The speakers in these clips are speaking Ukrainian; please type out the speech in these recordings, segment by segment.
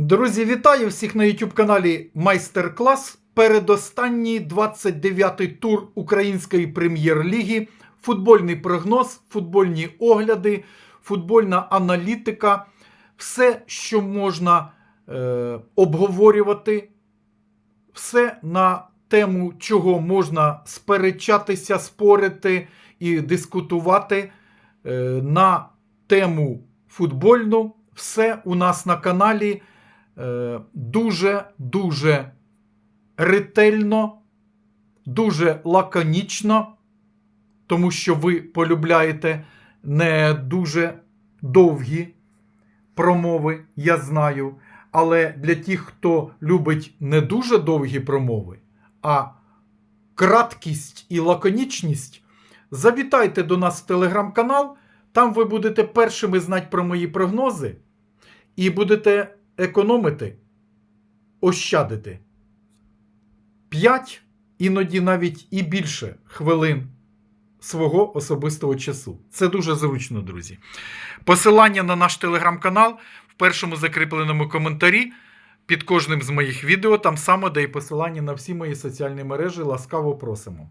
Друзі, вітаю всіх на YouTube каналі Майстер-клас. Передостанній 29-й тур Української прем'єр-ліги. Футбольний прогноз, футбольні огляди, футбольна аналітика. Все, що можна е, обговорювати, все на тему, чого можна сперечатися, спорити і дискутувати е, на тему футбольну. Все у нас на каналі дуже-дуже ретельно, дуже лаконічно, тому що ви полюбляєте не дуже довгі промови, я знаю. Але для тих, хто любить не дуже довгі промови, а краткість і лаконічність, завітайте до нас в телеграм-канал. Там ви будете першими знати про мої прогнози і будете економити, ощадити 5, іноді навіть і більше хвилин свого особистого часу. Це дуже зручно, друзі. Посилання на наш телеграм-канал в першому закріпленому коментарі під кожним з моїх відео. Там саме де і посилання на всі мої соціальні мережі. Ласкаво просимо.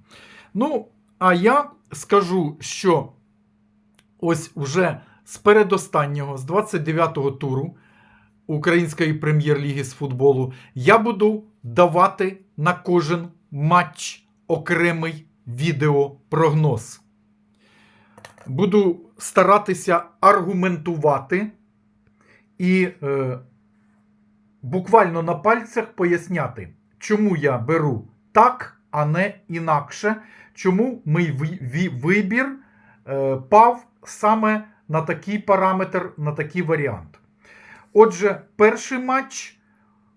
Ну, а я скажу, що ось вже з передостаннього, з 29-го туру Української прем'єр-ліги з футболу, я буду давати на кожен матч окремий відеопрогноз. Буду старатися аргументувати і е, буквально на пальцях поясняти, чому я беру так, а не інакше, чому мій вибір е, пав саме на такий параметр, на такий варіант. Отже, перший матч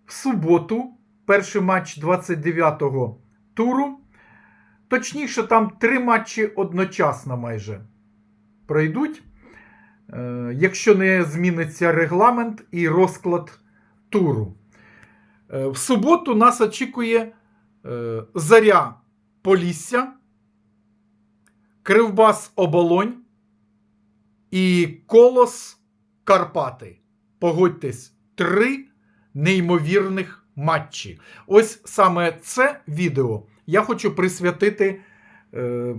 в суботу, перший матч 29-го туру. Точніше, там три матчі одночасно майже пройдуть. Е, якщо не зміниться регламент і розклад туру. Е, в суботу нас очікує е, Заря Полісся, Кривбас Оболонь і Колос Карпати. Погодьтесь, три неймовірних матчі. Ось саме це відео я хочу присвятити е,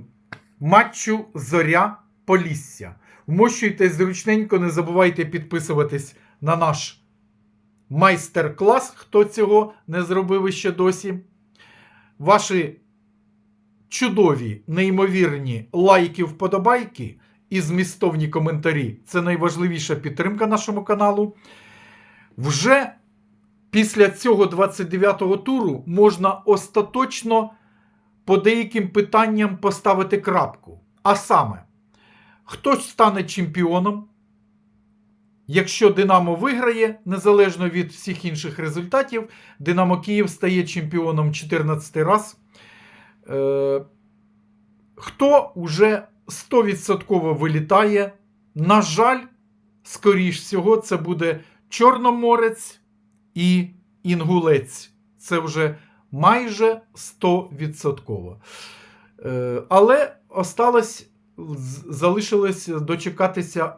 матчу Зоря Полісся. Вмощуйтесь зручненько, не забувайте підписуватись на наш майстер-клас, хто цього не зробив іще досі. Ваші чудові, неймовірні лайки, вподобайки і змістовні коментарі це найважливіша підтримка нашому каналу. Вже після цього 29-го туру можна остаточно по деяким питанням поставити крапку. А саме, хто стане чемпіоном? Якщо Динамо виграє, незалежно від всіх інших результатів, Динамо Київ стає чемпіоном 14 раз. Е, хто уже 100% вилітає? На жаль, скоріш всього, це буде Чорноморець і Інгулець. Це вже майже 100%. Е, але осталось, залишилось дочекатися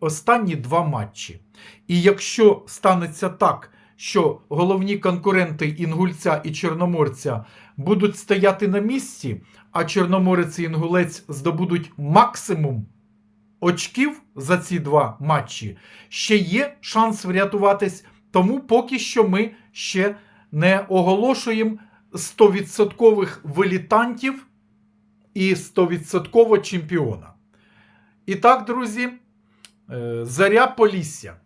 останні два матчі. І якщо станеться так, що головні конкуренти Інгульця і Чорноморця будуть стояти на місці, а Чорноморець і Інгулець здобудуть максимум очків за ці два матчі, ще є шанс врятуватись, тому поки що ми ще не оголошуємо 100% вилітантів і 100% чемпіона. І так, друзі, е, Заря Полісся.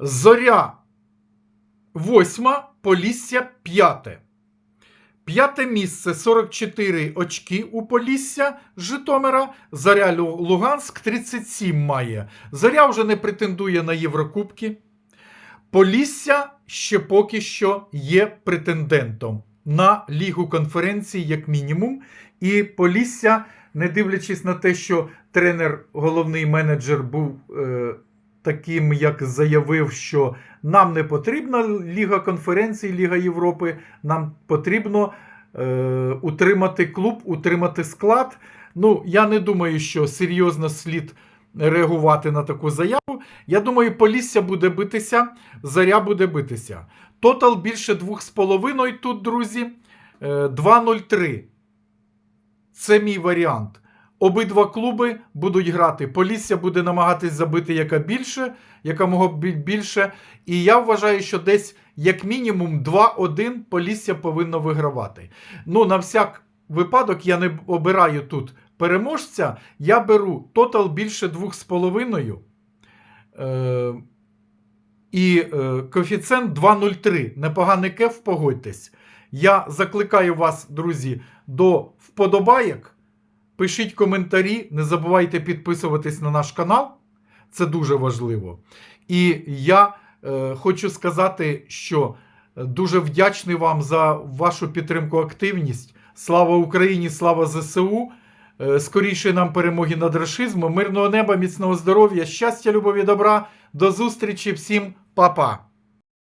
Зоря восьма, Полісся п'яте. П'яте місце 44 очки у Полісся Житомира. Заря Луганськ 37 має. Заря вже не претендує на Єврокубки. Полісся ще поки що є претендентом на Лігу конференцій, як мінімум. І Полісся, не дивлячись на те, що тренер, головний менеджер був е, таким, як заявив, що нам не потрібна Ліга конференцій, Ліга Європи, нам потрібно е, утримати клуб, утримати склад. Ну, я не думаю, що серйозно слід реагувати на таку заяву. Я думаю, Полісся буде битися, Заря буде битися. Тотал більше 2,5 тут, друзі. Е, 2,03. Це мій варіант. Обидва клуби будуть грати. Полісся буде намагатись забити яка більше, якомога бі- більше. І я вважаю, що десь як мінімум 2-1 Полісся повинно вигравати. Ну, на всяк випадок я не обираю тут переможця. Я беру тотал більше 2,5. Е, і е, коефіцієнт 2,03. Непоганий кеф, погодьтесь. Я закликаю вас, друзі, до вподобайок. Пишіть коментарі, не забувайте підписуватись на наш канал. Це дуже важливо. І я е, хочу сказати, що дуже вдячний вам за вашу підтримку, активність. Слава Україні, слава ЗСУ. Е, Скоріше нам перемоги над рашизмом, мирного неба, міцного здоров'я, щастя, любові, добра. До зустрічі всім, па-па!